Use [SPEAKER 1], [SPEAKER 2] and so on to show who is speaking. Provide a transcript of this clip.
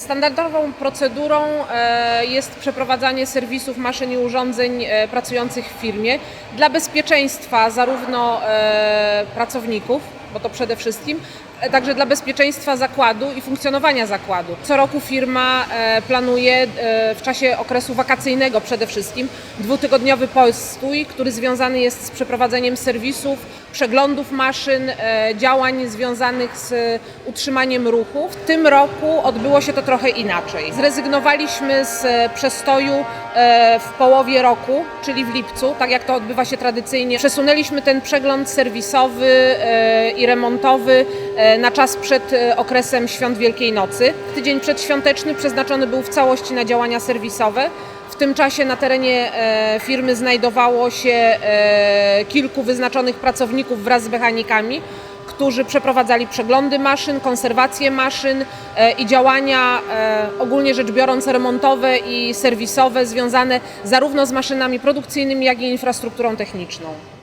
[SPEAKER 1] Standardową procedurą e, jest przeprowadzanie serwisów maszyn i urządzeń e, pracujących w firmie. Dla bezpieczeństwa zarówno e, pracowników, bo to przede wszystkim, e, także dla bezpieczeństwa zakładu i funkcjonowania zakładu. Co roku firma e, planuje e, w czasie okresu wakacyjnego przede wszystkim dwutygodniowy postój, który związany jest z przeprowadzeniem serwisów, przeglądów maszyn, działań związanych z utrzymaniem ruchu. W tym roku odbyło się to trochę inaczej. Zrezygnowaliśmy z przestoju w połowie roku, czyli w lipcu, tak jak to odbywa się tradycyjnie. Przesunęliśmy ten przegląd serwisowy e, remontowy e, na czas przed e, okresem świąt Wielkiej Nocy. Tydzień przedświąteczny przeznaczony był w całości na działania serwisowe. W tym czasie na terenie e, firmy znajdowało się kilku wyznaczonych pracowników wraz z mechanikami, którzy przeprowadzali przeglądy maszyn, konserwację maszyn i działania ogólnie rzecz biorąc remontowe i serwisowe związane zarówno z maszynami produkcyjnymi, jak i infrastrukturą techniczną.